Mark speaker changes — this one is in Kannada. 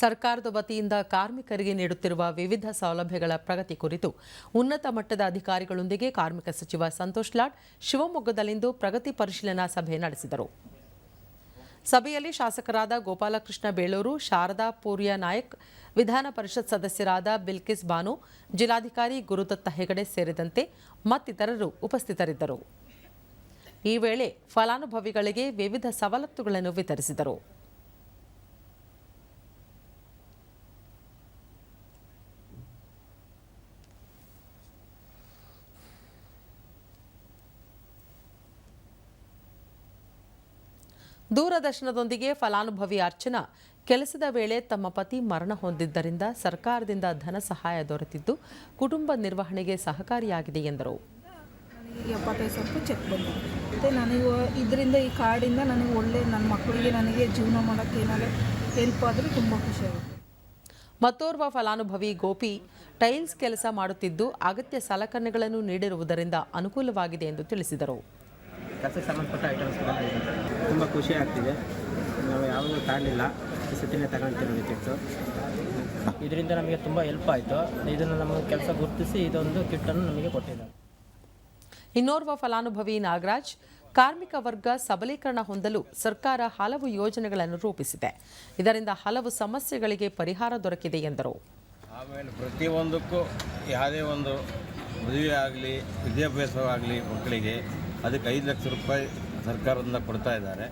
Speaker 1: ಸರ್ಕಾರದ ವತಿಯಿಂದ ಕಾರ್ಮಿಕರಿಗೆ ನೀಡುತ್ತಿರುವ ವಿವಿಧ ಸೌಲಭ್ಯಗಳ ಪ್ರಗತಿ ಕುರಿತು ಉನ್ನತ ಮಟ್ಟದ ಅಧಿಕಾರಿಗಳೊಂದಿಗೆ ಕಾರ್ಮಿಕ ಸಚಿವ ಸಂತೋಷ್ ಲಾಡ್ ಶಿವಮೊಗ್ಗದಲ್ಲಿಂದು ಪ್ರಗತಿ ಪರಿಶೀಲನಾ ಸಭೆ ನಡೆಸಿದರು. ಸಭೆಯಲ್ಲಿ ಶಾಸಕರಾದ ಗೋಪಾಲಕೃಷ್ಣ ಬೇಳೂರು, ಶಾರದಾ ಪೂರ್ಯ ನಾಯಕ್, ವಿಧಾನ ಪರಿಷತ್ ಸದಸ್ಯರಾದ ಬಿಲ್ಕಿಸ್ ಬಾನು, ಜಿಲ್ಲಾಧಿಕಾರಿ ಗುರುದತ್ತ ಹೆಗಡೆ ಸೇರಿದಂತೆ ಮತ್ತಿತರರು ಉಪಸ್ಥಿತರಿದ್ದರು. ಈ ವೇಳೆ ಫಲಾನುಭವಿಗಳಿಗೆ ವಿವಿಧ ಸವಲತ್ತುಗಳನ್ನು ವಿತರಿಸಿದರು. ದೂರದರ್ಶನದೊಂದಿಗೆ ಫಲಾನುಭವಿ ಅರ್ಚನಾ ಕೆಲಸದ ವೇಳೆ ತಮ್ಮ ಪತಿ ಮರಣ ಹೊಂದಿದ್ದರಿಂದ ಸರ್ಕಾರದಿಂದ ಧನ ಸಹಾಯ ದೊರೆತಿದ್ದು ಕುಟುಂಬ ನಿರ್ವಹಣೆಗೆ ಸಹಕಾರಿಯಾಗಿದೆ ಎಂದರು.
Speaker 2: ನನಗೆ ಎಪ್ಪತ್ತೈದು ಸಾವಿರ ರೂಪಾಯಿ ಚೆಕ್ ಬಂದಿದೆ. ಮತ್ತು ನನಗೆ ಇದರಿಂದ ಈ ಕಾರ್ಡಿಂದ ನನಗೆ ಒಳ್ಳೆ ನನ್ನ ಮಕ್ಕಳಿಗೆ ನನಗೆ ಜೀವನ ಮಾಡೋಕ್ಕೆ ಏನಾದರೂ ಹೆಲ್ಪ್ ಆದರೆ ತುಂಬ ಖುಷಿಯಾಗುತ್ತೆ
Speaker 1: ಮತ್ತೋರ್ವ ಫಲಾನುಭವಿ ಗೋಪಿ ಟೈಲ್ಸ್ ಕೆಲಸ ಮಾಡುತ್ತಿದ್ದು ಅಗತ್ಯ ಸಲಕರಣೆಗಳನ್ನು ನೀಡಿರುವುದರಿಂದ ಅನುಕೂಲವಾಗಿದೆ ಎಂದು ತಿಳಿಸಿದರು.
Speaker 3: ಕೆಲಸಕ್ಕೆ ಸಂಬಂಧಪಟ್ಟ ತುಂಬ ಖುಷಿ ಆಗ್ತಿದೆ. ನಾವು ಯಾವಾಗಲೂ ತಾಂಡಿಲ್ಲ ಈ ಸತಿನೇ ತಗೊಳ್ತಿರೋದು ಕಿಟ್ಟು. ಇದರಿಂದ ನಮಗೆ ತುಂಬ ಹೆಲ್ಪ್ ಆಯಿತು. ಇದನ್ನು ನಮ್ಮ ಕೆಲಸ ಗುರುತಿಸಿ ಇದೊಂದು ಕಿಟ್ಟನ್ನು ನಮಗೆ ಕೊಟ್ಟಿದ್ದಾರೆ.
Speaker 1: ಇನ್ನೋರ್ವ ಫಲಾನುಭವಿ ನಾಗರಾಜ್ ಕಾರ್ಮಿಕ ವರ್ಗ ಸಬಲೀಕರಣ ಹೊಂದಲು ಸರ್ಕಾರ ಹಲವು ಯೋಜನೆಗಳನ್ನು ರೂಪಿಸಿದೆ. ಇದರಿಂದ ಹಲವು ಸಮಸ್ಯೆಗಳಿಗೆ ಪರಿಹಾರ ದೊರಕಿದೆ ಎಂದರು.
Speaker 4: ಆಮೇಲೆ ಪ್ರತಿಯೊಂದಕ್ಕೂ ಯಾವುದೇ ಒಂದು ಮದುವೆ ಆಗಲಿ ವಿದ್ಯಾಭ್ಯಾಸವಾಗಲಿ ಮಕ್ಕಳಿಗೆ ಅದಕ್ಕೆ ಐದು ಲಕ್ಷ ರೂಪಾಯಿ ಸರ್ಕಾರದಿಂದ ಕೊಡ್ತಾ ಇದ್ದಾರೆ.